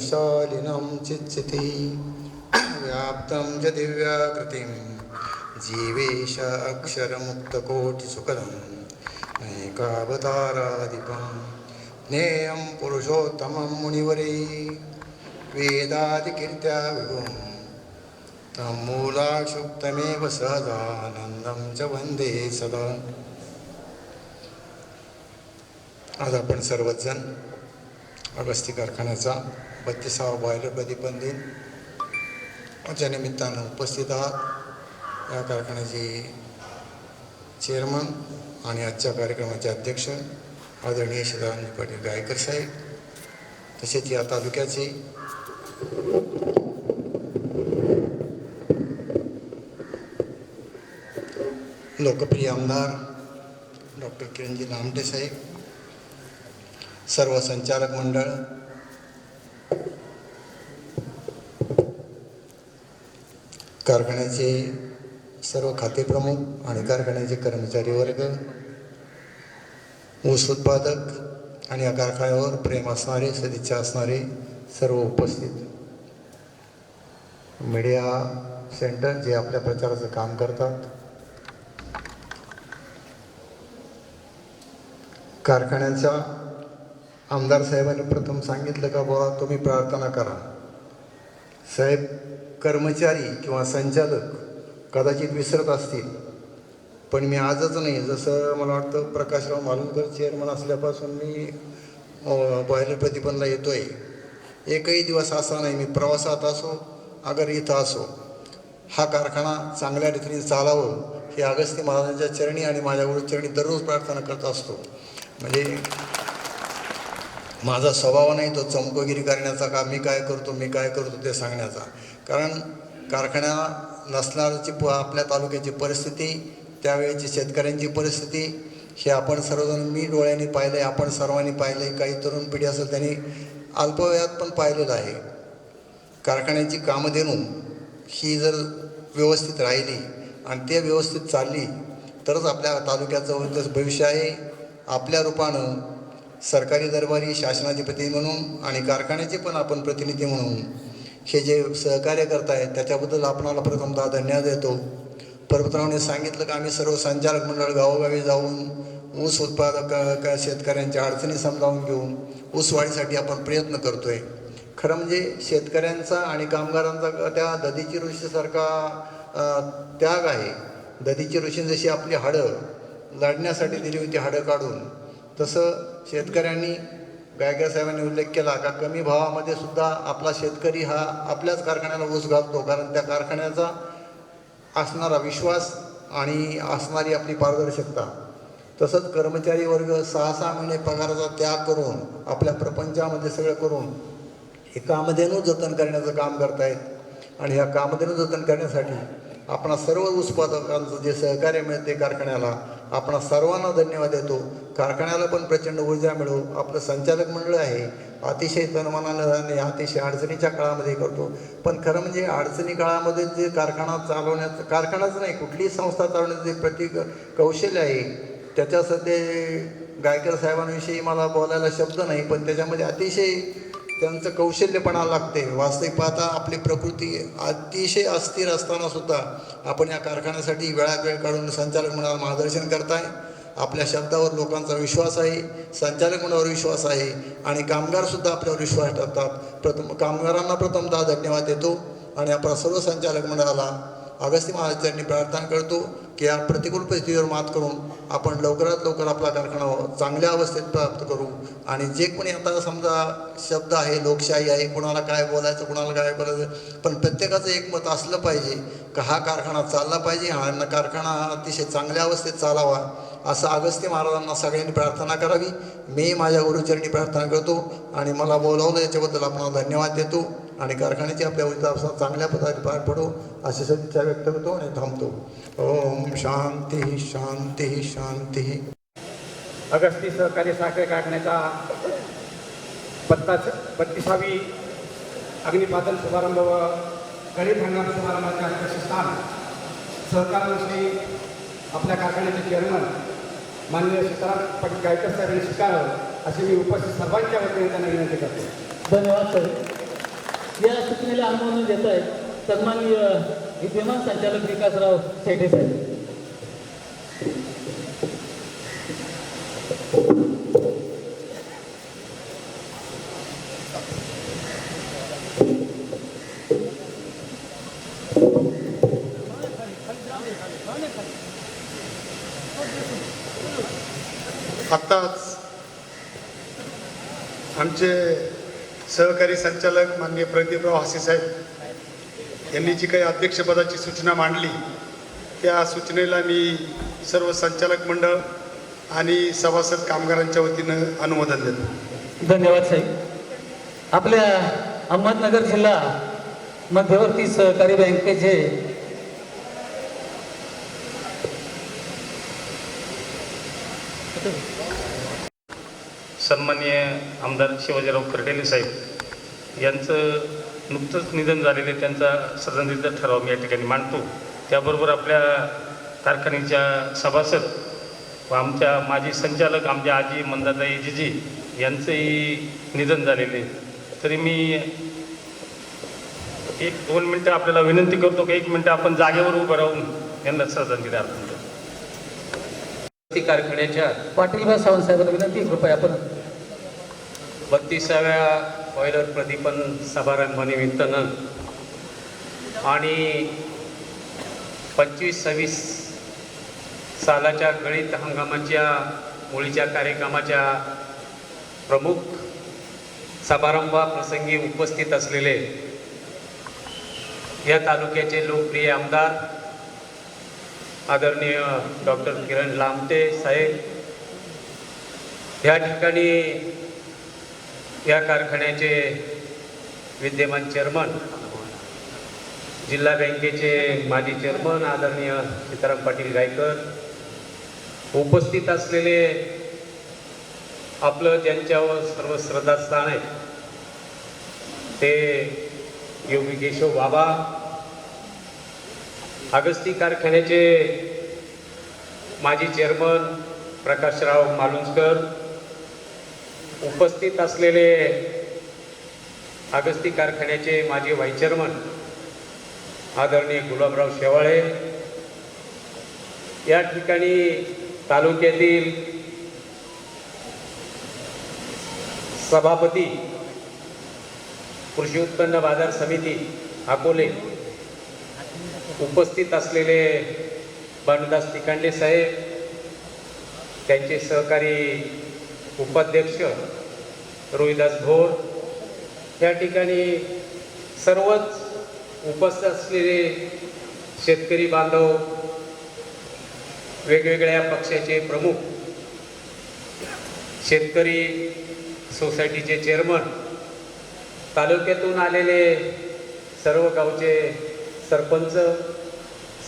शालिनं चित्सितिः व्याप्तं च दिव्याकृतिं। जीवेश अक्षरमुक्तकोटिसुखदं नैकावतारादिकं ज्ञेयं पुरुषोत्तमं मुनिवरे। वेदादिकीर्त्या विभुं। तं मूलाक्षुप्तमेव सदानन्दं च वन्दे सदा। आज आपण सर्वजण अगस्ती कारखान्याचा बत्तीसावा बॉयलर प्रतिबंधित दिन च्या निमित्तानं उपस्थित आहात. या कारखान्याचे चेअरमन आणि आजच्या कार्यक्रमाचे अध्यक्ष आदरणीय शिदानंद पाटील गायकर साहेब तसेच या तालुक्याचे लोकप्रिय आमदार डॉक्टर किरणजी नामटे साहेब सर्व संचालक मंडळ कारखान्याचे सर्व खातेप्रमुख आणि कारखान्याचे कर्मचारी वर्ग ऊस उत्पादक आणि या कारखान्यावर प्रेम असणारे सदिच्छा असणारे सर्व उपस्थित. मीडिया सेंटर जे आपल्या प्रचाराचं काम करतात. कारखान्याच्या आमदार साहेबांनी प्रथम सांगितलं का बुवा तुम्ही प्रार्थना करा. साहेब कर्मचारी किंवा संचालक कदाचित विसरत असतील. पण मी आजच नाही. जसं मला वाटतं प्रकाशराव मालुंकर चेअरमन असल्यापासून मी बॉयलर प्रतिबंधला येतो आहे एकही दिवस असा नाही. मी प्रवासात असो अगर इथं असो हा कारखाना चांगल्या रीतीने चालावं हे अगस्ती महाराजांच्या चरणी आणि माझ्या चरणी दररोज प्रार्थना करत असतो. म्हणजे माझा स्वभाव नाही तो चमकोगिरी करण्याचा का मी काय करतो मी काय करतो ते सांगण्याचा. कारण कारखाना नसणाऱ्याची प आपल्या तालुक्याची परिस्थिती त्यावेळेची शेतकऱ्यांची परिस्थिती हे आपण सर्वजण मी डोळ्यांनी पाहिलं आहे आपण सर्वांनी पाहिलं आहे काही तरुण पिढी असेल त्यांनी अल्पवयात पण पाहिलेलं आहे. कारखान्याची कामधेनू ही जर व्यवस्थित राहिली आणि ते व्यवस्थित चालली तरच आपल्या तालुक्याचं भविष्य आहे. आपल्या रूपानं सरकारी दरबारी शासनाचे प्रतिनिधी म्हणून आणि कारखान्याचे पण आपण प्रतिनिधी म्हणून हे जे सहकार्य करतायत त्याच्याबद्दल आपणाला प्रथमतः धन्यवाद देतो. परबतरावने सांगितलं की आम्ही सर्व संचालक मंडळ गावोगावी जाऊन ऊस उत्पादक शेतकऱ्यांच्या अडचणी समजावून घेऊन ऊस वाढीसाठी आपण प्रयत्न करतोय. खरं म्हणजे शेतकऱ्यांचा आणि कामगारांचा त्या दधीची ऋषीसारखा त्याग आहे. दधीची ऋषी जशी आपली हाडं लढण्यासाठी दिली होती हाडं काढून तसं शेतकऱ्यांनी गायकर साहेबांनी उल्लेख केला का कमी भावामध्ये सुद्धा आपला शेतकरी हा आपल्याच कारखान्याला ऊस घालतो कारण त्या कारखान्याचा असणारा विश्वास आणि असणारी आपली पारदर्शकता. तसंच कर्मचारी वर्ग सहा सहा महिने पगाराचा त्याग करून आपल्या प्रपंचामध्ये सगळं करून हे कामधेनू जतन करण्याचं काम करतायत. आणि ह्या कामधेनू जतन करण्यासाठी आपणा सर्व उत्पादकांचं जे सहकार्य मिळते कारखान्याला आपण सर्वांना धन्यवाद देतो. कारखान्याला पण प्रचंड ऊर्जा मिळो आपलं संचालक मंडळ आहे. अतिशय तनमनानं अतिशय अडचणीच्या काळामध्ये करतो. पण खरं म्हणजे अडचणी काळामध्ये जे कारखाना चालवण्याचं कारखानाच नाही कुठलीही संस्था चालवण्याचं जे प्रति कौशल्य आहे त्याच्यासाठी गायकर साहेबांविषयी मला बोलायला शब्द नाही पण त्याच्यामध्ये अतिशय त्यांचं कौशल्यपणा लागते. वास्तविक पाहता आपली प्रकृती अतिशय अस्थिर असताना सुद्धा आपण या कारखान्यासाठी वेळात वेळ काढून संचालक मंडळाला मार्गदर्शन करताय. आपल्या शब्दावर लोकांचा विश्वास आहे संचालक मंडळावर विश्वास आहे आणि कामगारसुद्धा आपल्यावर विश्वास ठेवतात. प्रथम कामगारांना प्रथमतः धन्यवाद देतो आणि आपल्या सर्व संचालक मंडळाला अगस्ती महाराजांनी प्रार्थना करतो की या प्रतिकूल परिस्थितीवर मात करून आपण लवकरात लवकर आपला कारखाना चांगल्या अवस्थेत प्राप्त करू. आणि जे कोणी आता समजा शब्द आहे लोकशाही आहे कुणाला काय बोलायचं कुणाला काय बोलायचं पण प्रत्येकाचं एक मत असलं पाहिजे का हा कारखाना चालला पाहिजे हा कारखाना अतिशय चांगल्या अवस्थेत चालावा असं अगस्त्य महाराजांना सगळ्यांनी प्रार्थना करावी. मी माझ्या गुरुचरणी प्रार्थना करतो आणि मला बोलावलं याच्याबद्दल आपण धन्यवाद देतो. आणि कारखान्याची आपल्या उद्यापासून चांगल्या पद्धतीने पार पडू अशी सदिच्छा व्यक्त करतो आणि थांबतो. ओम शांती शांती शांती. अगस्ती सहकारी साखर कारखान्याचा पत्ताच बत्तीसावी अग्निपातन शुभारंभ व गणित हंगाम शुभारंभाचे अध्यक्षस्थान सहकार मंत्री आपल्या कारखान्याचे चेअरमन माननीय सीताराम पाटील गायकर साहेबांनी स्वीकारावं अशी मी उपस्थित सर्वांच्या वतीने त्यांना विनंती करतो. धन्यवाद सर. या सूचनेला अनुमोदन देत आहेत सन्माननीय विद्यमान संचालक विकासराव शेटे साहेब. आत्ताच आमचे सहकारी संचालक माननीय प्रदीपराव हासे साहेब यांनी जी काही अध्यक्षपदाची सूचना मांडली त्या सूचनेला मी सर्व संचालक मंडळ आणि सभासद कामगारांच्या वतीनं अनुमोदन देतो. धन्यवाद साहेब. आपल्या अहमदनगर जिल्हा मध्यवर्ती सहकारी बँकेचे सन्माननीय आमदार शिवाजीराव कर्डेले साहेब यांचं नुकतंच निधन झालेले त्यांचा सदनिचा ठराव मी या ठिकाणी मांडतो. त्याबरोबर आपल्या कारखान्याच्या सभासद व आमच्या माजी संचालक आमच्या आजी मंदाताई जिजी यांचंही निधन झालेले. तरी मी एक दोन मिनटं आपल्याला विनंती करतो की एक मिनटं आपण जागेवर उभं राहून यांना श्रद्धांजली अर्पण करतो ती कारखान्याच्या पाटील सावंत साहेबांना विनंती कृपया आपण बत्तीसाव्या बॉयलर प्रदीपन समारंभानिमित्तानं आणि पंचवीस सव्वीस सालाच्या गणित हंगामाच्या मुळीच्या कार्यक्रमाच्या प्रमुख समारंभाप्रसंगी उपस्थित असलेले या तालुक्याचे लोकप्रिय आमदार आदरणीय डॉक्टर किरण लामटे साहेब या ठिकाणी या कारखान्याचे विद्यमान चेअरमन जिल्हा बँकेचे माजी चेअरमन आदरणीय सीताराम पाटील गायकर उपस्थित असलेले आपलं ज्यांच्यावर सर्व श्रद्धास्थान आहे ते योगी केशव बाबा अगस्ती कारखान्याचे माजी चेअरमन प्रकाशराव मालुंजकर उपस्थित असलेले अगस्ती कारखान्याचे माजी व्हाईस चेअरमन आदरणीय गुलाबराव शेवाळे या ठिकाणी तालुक्यातील सभापती कृषी उत्पन्न बाजार समिती अकोले उपस्थित असलेले भानुदास तिकांडे साहेब त्यांचे सहकारी उपाध्यक्ष रोहिदास भोर. या ठिकाणी सर्वच उपस्थित असलेले शेतकरी बांधव वेगवेगळ्या पक्षाचे प्रमुख शेतकरी सोसायटीचे चेअरमन तालुक्यातून आलेले सर्व गावचे सरपंच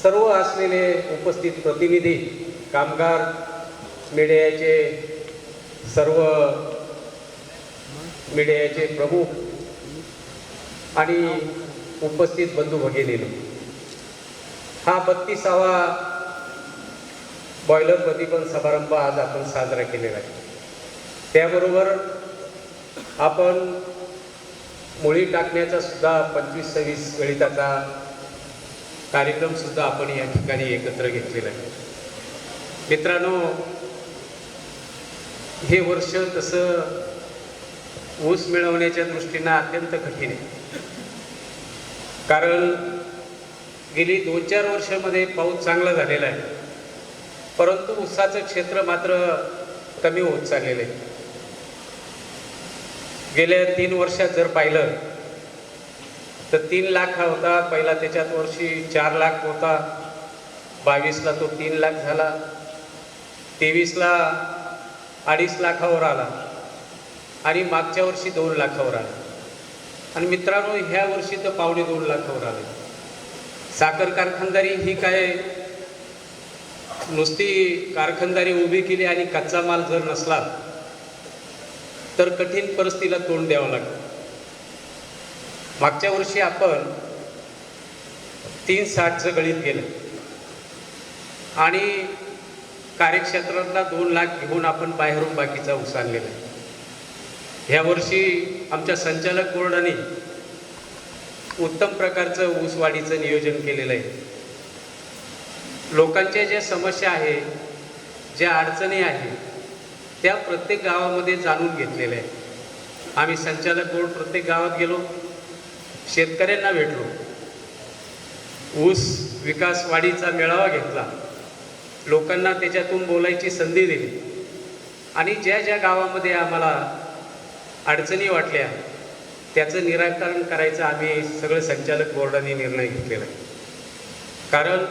सर्व असलेले उपस्थित प्रतिनिधी कामगार मीडियाचे सर्व मीडियाचे प्रमुख आणि उपस्थित बंधू भगिनीनो हा बत्तीसावा बॉयलर प्रदीपन समारंभ आज आपण साजरा केलेला आहे. त्याबरोबर आपण मुळी टाकण्याचा सुद्धा पंचवीस सव्वीस गणिताचा कार्यक्रमसुद्धा आपण या ठिकाणी एकत्र घेतलेला आहे. मित्रांनो हे वर्ष तसं ऊस मिळवण्याच्या दृष्टीनं अत्यंत कठीण आहे. कारण गेली दोन चार वर्षामध्ये पाऊस चांगला झालेला आहे. परंतु ऊसाचं क्षेत्र मात्र कमी होत चाललेलं आहे. गेल्या तीन वर्षात जर पाहिलं तर तीन लाख हा होता पहिला त्याच्यात वर्षी चार लाख होता बावीसला तो तीन लाख झाला तेवीसला अडीच लाखावर आला आणि मागच्या वर्षी दोन लाखावर आला. आणि मित्रांनो ह्या वर्षी तर पावणे दोन लाखावर आले. साखर कारखानदारी ही काय नुसती कारखानदारी उभी केली आणि कच्चा माल जर नसला तर कठीण परिस्थितीला तोंड द्यावं लागतं. मागच्या वर्षी आपण तीन साठचं गळीत गेलं. आणि कार्यक्षेत्रातला दोन लाख घेऊन आपण बाहेरून बाकीचा ऊस आणलेला आहे. ह्या वर्षी आमच्या संचालक बोर्डाने उत्तम प्रकारचं ऊसवाढीचं नियोजन केलेलं आहे. लोकांच्या ज्या समस्या आहे ज्या अडचणी आहेत त्या प्रत्येक गावामध्ये जाणून घेतलेल्या आहे आम्ही संचालक बोर्ड प्रत्येक गावात गेलो शेतकऱ्यांना भेटलो. ऊस विकास वाढीचा मेळावा घेतला. लोकांना त्याच्यातून बोलायची संधी दिली. आणि ज्या ज्या गावामध्ये आम्हाला अडचणी वाटल्या त्याचं निराकरण करायचं आम्ही सगळं संचालक बोर्डाने निर्णय घेतलेला आहे. कारण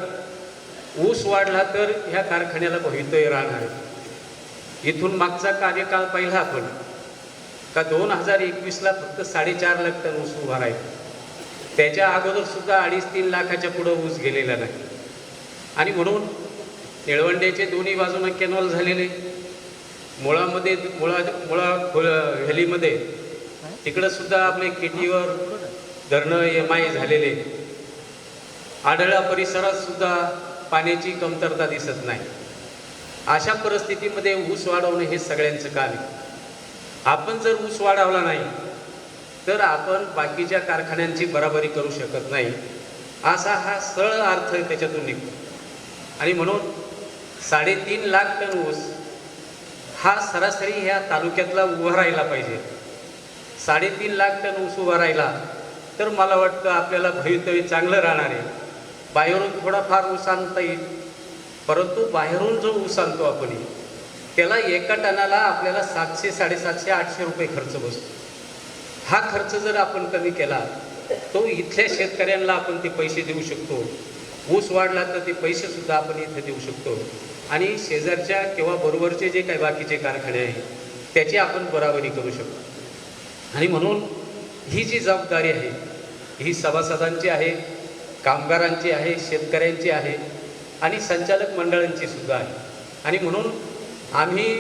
ऊस वाढला तर ह्या कारखान्याला भवितव्य राहणार आहे. इथून मागचा कार्यकाळ पाहिला आपण का दोन हजार एकवीसला फक्त साडेचार लाख टन ऊस उभा राहील. त्याच्या अगोदर सुद्धा अडीच तीन लाखाच्या पुढं ऊस गेलेला नाही. आणि म्हणून निळवंड्याचे दोन्ही बाजूनं कॅनॉल झालेले. मुळामध्ये मुळा मुळा खोल व्हॅलीमध्ये तिकडं सुद्धा आपले केटीवर धरणं एम आय झालेले. आढळा परिसरात सुद्धा पाण्याची कमतरता दिसत नाही. अशा परिस्थितीमध्ये ऊस वाढवणं हे सगळ्यांचं काम आहे. आपण जर ऊस वाढवला नाही तर आपण बाकीच्या कारखान्यांची बराबरी करू शकत नाही. असा हा सरळ अर्थ त्याच्यातून निघतो. आणि म्हणून साडेतीन लाख टन ऊस हा सरासरी ह्या तालुक्यातला उभा राहिला पाहिजे. साडेतीन लाख टन ऊस उभा राहिला तर मला वाटतं आपल्याला भवितव्य चांगलं राहणार आहे. बाहेरून थोडाफार ऊस आणता येईल परंतु बाहेरून जो ऊस आणतो आपण त्याला एका टनाला आपल्याला सातशे साडेसातशे आठशे रुपये खर्च बसतो. हा खर्च जर आपण कमी केला तो इथल्या शेतकऱ्यांना आपण ते पैसे देऊ शकतो. ऊस वाढला तर ते पैसेसुद्धा आपण इथे देऊ शकतो. आणि शेजारच्या किंवा बरोबरचे जे काही बाकीचे कारखाने आहेत त्याची आपण बराबरी करू शकतो. आणि म्हणून ही जी जबाबदारी आहे ही सभासदांची आहे कामगारांची आहे शेतकऱ्यांची आहे आणि संचालक मंडळांची सुद्धा आहे. आणि म्हणून आम्ही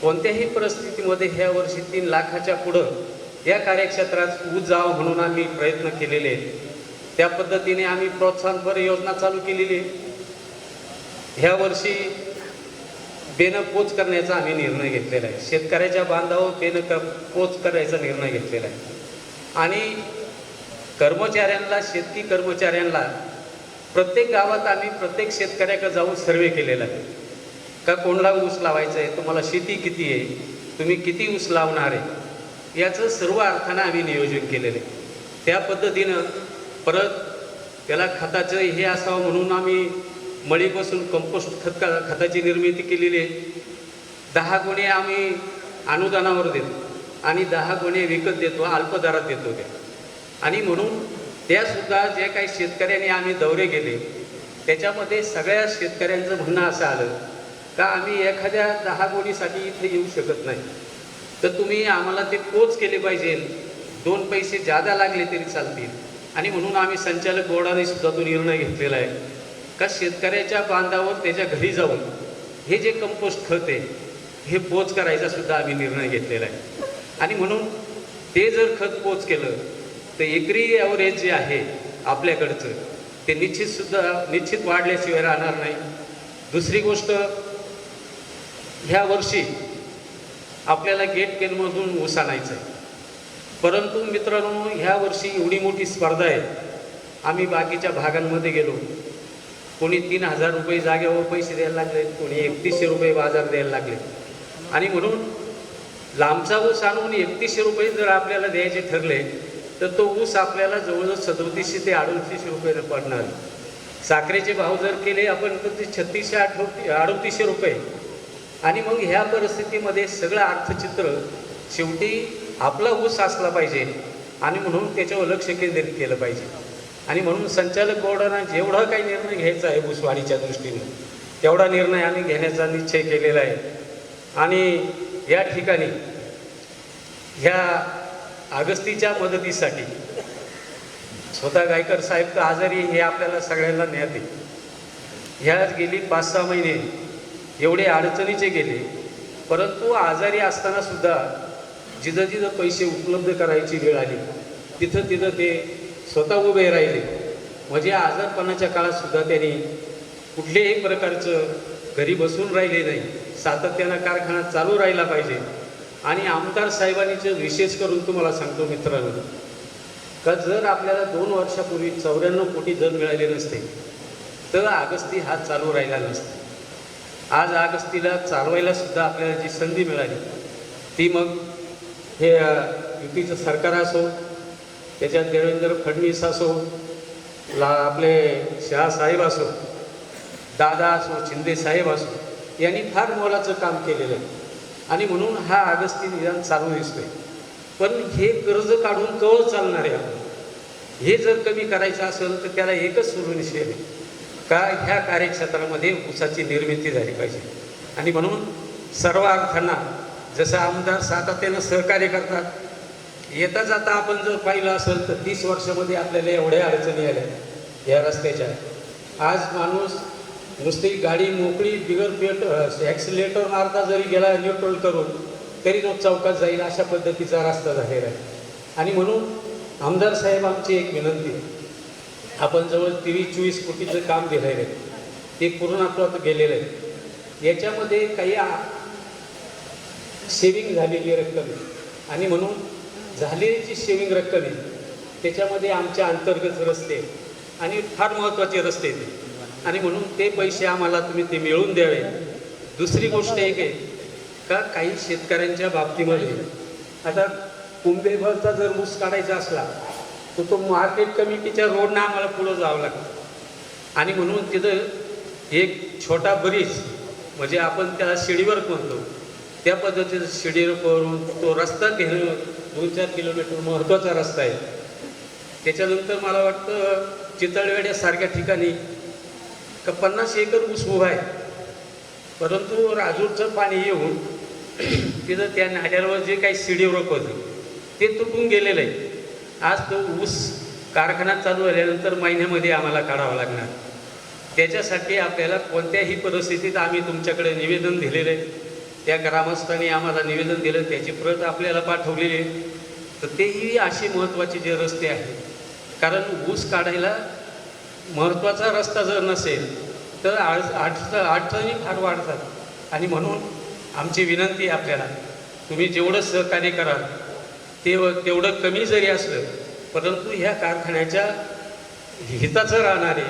कोणत्याही परिस्थितीमध्ये ह्या वर्षी तीन लाखाच्या पुढं या कार्यक्षेत्रात ऊस जावं म्हणून आम्ही प्रयत्न केलेले आहेत. त्या पद्धतीने आम्ही प्रोत्साहनपर योजना चालू केलेली आहे. ह्या वर्षी बेनं पोच करण्याचा आम्ही निर्णय घेतलेला आहे. शेतकऱ्याच्या बांधावर बेनं क पोच करायचा निर्णय घेतलेला आहे. आणि कर्मचाऱ्यांना शेतकी कर्मचाऱ्यांना प्रत्येक गावात आम्ही प्रत्येक शेतकऱ्याकडे जाऊन सर्वे केलेला आहे. का कोणला ऊस लावायचा आहे तुम्हाला शेती किती आहे? तुम्ही किती ऊस लावणार आहे? याचं सर्व अर्थानं आम्ही नियोजन केलेलं आहे. त्या पद्धतीनं परत त्याला खताचं हे असावं म्हणून आम्ही मळीपासून कंपोस्ट खत खताची निर्मिती केलेली आहे. दहा गुणे आम्ही अनुदानावर देतो आणि दहा गुणे विकत देतो अल्प दरात देतो त्या आणि म्हणून त्यासुद्धा जे काही शेतकऱ्यांनी आम्ही दौरे गेले त्याच्यामध्ये सगळ्या शेतकऱ्यांचं म्हणणं असं आलं का आम्ही एखाद्या दहा गोणीसाठी इथे येऊ शकत नाही. तर तुम्ही आम्हाला ते पोच केले पाहिजे. दोन पैसे जादा लागले तरी चालतील. आणि म्हणून आम्ही संचालक बोर्डाने सुद्धा तो निर्णय घेतलेला आहे. का शेतकऱ्याच्या बांधावर त्याच्या घरी जाऊन हे जे कंपोस्ट खत आहे हे पोच करायचा सुद्धा आम्ही निर्णय घेतलेला आहे. आणि म्हणून ते जर खत पोच केलं तर एकरी ॲव्हरेज जे आहे आपल्याकडचं ते निश्चितसुद्धा निश्चित वाढल्याशिवाय राहणार नाही. दुसरी गोष्ट ह्या वर्षी आपल्याला गेट केनमधून ऊस आणायचं आहे. परंतु मित्रांनो ह्या वर्षी एवढी मोठी स्पर्धा आहे. आम्ही बाकीच्या भागांमध्ये गेलो. कोणी तीन हजार रुपये जागेवर पैसे द्यायला लागले कोणी एकतीसशे रुपये बाजार द्यायला लागले. आणि म्हणून लांबचा ऊस आणून एकतीसशे रुपये जर आपल्याला द्यायचे ठरले तर तो ऊस आपल्याला जवळजवळ सदोतीसशे ते अडोतीसशे रुपये पडणार. साखरेचे भाव जर केले आपण तर ते छत्तीसशे अठो अडोतीसशे रुपये. आणि मग ह्या परिस्थितीमध्ये सगळं अर्थचित्र शेवटी आपला ऊस असला पाहिजे. आणि म्हणून त्याच्यावर लक्ष केंद्रित केलं पाहिजे. आणि म्हणून संचालक बोर्डानं जेवढा काही निर्णय घ्यायचा आहे ऊसवाढीच्या दृष्टीने तेवढा निर्णय आम्ही घेण्याचा निश्चय केलेला आहे. आणि या ठिकाणी ह्या अगस्तीच्या मदतीसाठी स्वतः गायकर साहेब तर आजारी हे आपल्याला सगळ्यांना ज्ञात आहे. ह्या गेली पाच सहा महिने एवढे अडचणीचे गेले परंतु आजारी असतानासुद्धा जिथं जिथं पैसे उपलब्ध करायची वेळ आली तिथं तिथं ते स्वतः उभे राहिले. म्हणजे आजारपणाच्या काळात सुद्धा त्यांनी कुठल्याही प्रकारचं घरी बसून राहिले नाही. सातत्यानं कारखाना चालू राहिला पाहिजे. आणि आमदार साहेबांनीचं विशेष करून तुम्हाला सांगतो मित्रांनो का जर आपल्याला दोन वर्षापूर्वी चौऱ्याण्णव कोटी जर मिळाले नसते तर आगस्ती हा चालू राहिला नसता. आज आगस्तीला चालवायला सुद्धा आपल्याला जी संधी मिळाली ती मग हे युतीचं सरकार असो त्याच्यात देवेंद्र फडणवीस असो ला आपले शहासाहेब असो दादा असो शिंदे साहेब असो यांनी फार मोलाचं काम केलेलं आहे. आणि म्हणून हा आगस्ती निदान चालू दिसतोय. पण हे कर्ज काढून कवळ चालणार आहे आपण. हे जर कमी करायचं असेल तर त्याला एकच सोल्युशन आहे का ह्या कार्यक्षेत्रामध्ये ऊसाची निर्मिती झाली पाहिजे. आणि म्हणून सर्व अर्थांना जसं आमदार सातत्यानं सहकार्य करतात येता जाता आपण जर पाहिलं असेल तर तीस वर्षामध्ये आपल्याला एवढ्या अडचणी आल्या या रस्त्याच्या. आज माणूस नुसती गाडी मोकळी बिगर पेट ॲक्सिलेटर मारता जरी गेला न्यूट्रल करून तरी तो चौकात जाईल अशा पद्धतीचा रस्ता झालेला आहे. आणि म्हणून आमदार साहेब आमची एक विनंती आपण जवळ तेवीस चोवीस कोटीचं काम दिलेलं आहे ते पूर्णत्वात गेलेलं आहे याच्यामध्ये काही सेविंग झालेली रक्कम आणि म्हणून झालेली जी सेविंग रक्कम आहे त्याच्यामध्ये आमच्या अंतर्गत रस्ते आणि फार महत्त्वाचे रस्ते ते आणि म्हणून ते पैसे आम्हाला तुम्ही ते मिळवून द्यावे. दुसरी गोष्ट एक आहे का काही शेतकऱ्यांच्या बाबतीमध्ये आता कुंभेभरचा जर ऊस काढायचा असला तर तो मार्केट कमिटीच्या रोडनं आम्हाला पुढं जावं लागतं. आणि म्हणून तिथं एक छोटा ब्रिज म्हणजे आपण त्याला शिडीवर म्हणतो. त्या पद्धतीचं शिडीवर करून तो रस्ता घेणं दोन चार किलोमीटर महत्त्वाचा रस्ता आहे. त्याच्यानंतर मला वाटतं चितळवेड्यासारख्या ठिकाणी का पन्नास एकर ऊस उभा आहे. परंतु राजूरचं पाणी येऊन तिथं त्या नाल्यावर जे काही शिडीवर होतं ते तुटून गेलेलं आहे. आज तो ऊस कारखाना चालू झाल्यानंतर महिन्यामध्ये आम्हाला काढावा लागणार. त्याच्यासाठी आपल्याला कोणत्याही परिस्थितीत आम्ही तुमच्याकडे निवेदन दिलेलं आहे. त्या ग्रामस्थांनी आम्हाला निवेदन दिलं त्याची प्रत आपल्याला पाठवलेली आहे. तर तेही असे महत्त्वाचे जे रस्ते आहेत. कारण ऊस काढायला महत्त्वाचा रस्ता जर नसेल तर आड अडच अडचणी फार वाढतात. आणि म्हणून आमची विनंती आपल्याला तुम्ही जेवढं सहकार्य कराल ते तेवढं कमी जरी असलं परंतु ह्या कारखान्याच्या हिताचं राहणारे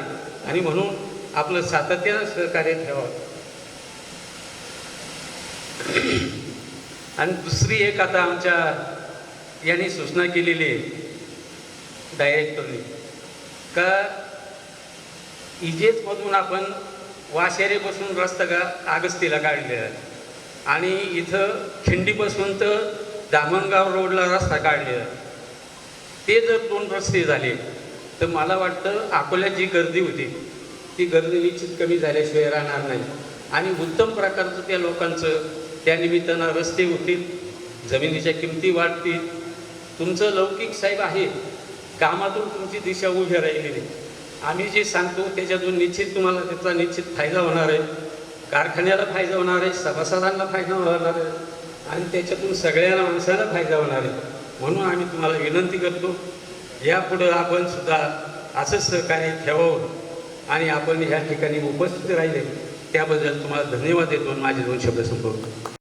आणि म्हणून आपलं सातत्यानं सहकार्य ठेवावं. आणि दुसरी एक आता आमच्या यांनी सूचना केलेली आहे. डायरेक्टरने. का इजेतमधून आपण वाशेरेपासून रस्ता का आगस्तीला काढलेला आहे आणि इथं खिंडीपासून तर दामणगाव रोडला रस्ता काढलेला आहे ते जर दोन रस्ते झाले तर मला वाटतं अकोल्यात जी गर्दी होती ती गर्दी निश्चित कमी झाल्याशिवाय राहणार नाही. आणि उत्तम प्रकारचं त्या लोकांचं त्यानिमित्तानं रस्ते होतील जमिनीच्या किमती वाढतील तुमचं लौकिक साहेब आहे. कामातून तुमची दिशा उभी राहिलेली. आम्ही जे सांगतो त्याच्यातून निश्चित तुम्हाला त्याचा निश्चित फायदा होणार आहे. कारखान्याला फायदा होणार आहे सभासदांना फायदा होणार आहे आणि त्याच्यातून सगळ्या माणसाला फायदा होणार आहे. म्हणून आम्ही तुम्हाला विनंती करतो यापुढं आपण सुद्धा असंच सहकार्य ठेवावं आणि आपण ह्या ठिकाणी उपस्थित राहिले. त्याबद्दल तुम्हाला धन्यवाद देतो माझे दोन शब्द संपवतो.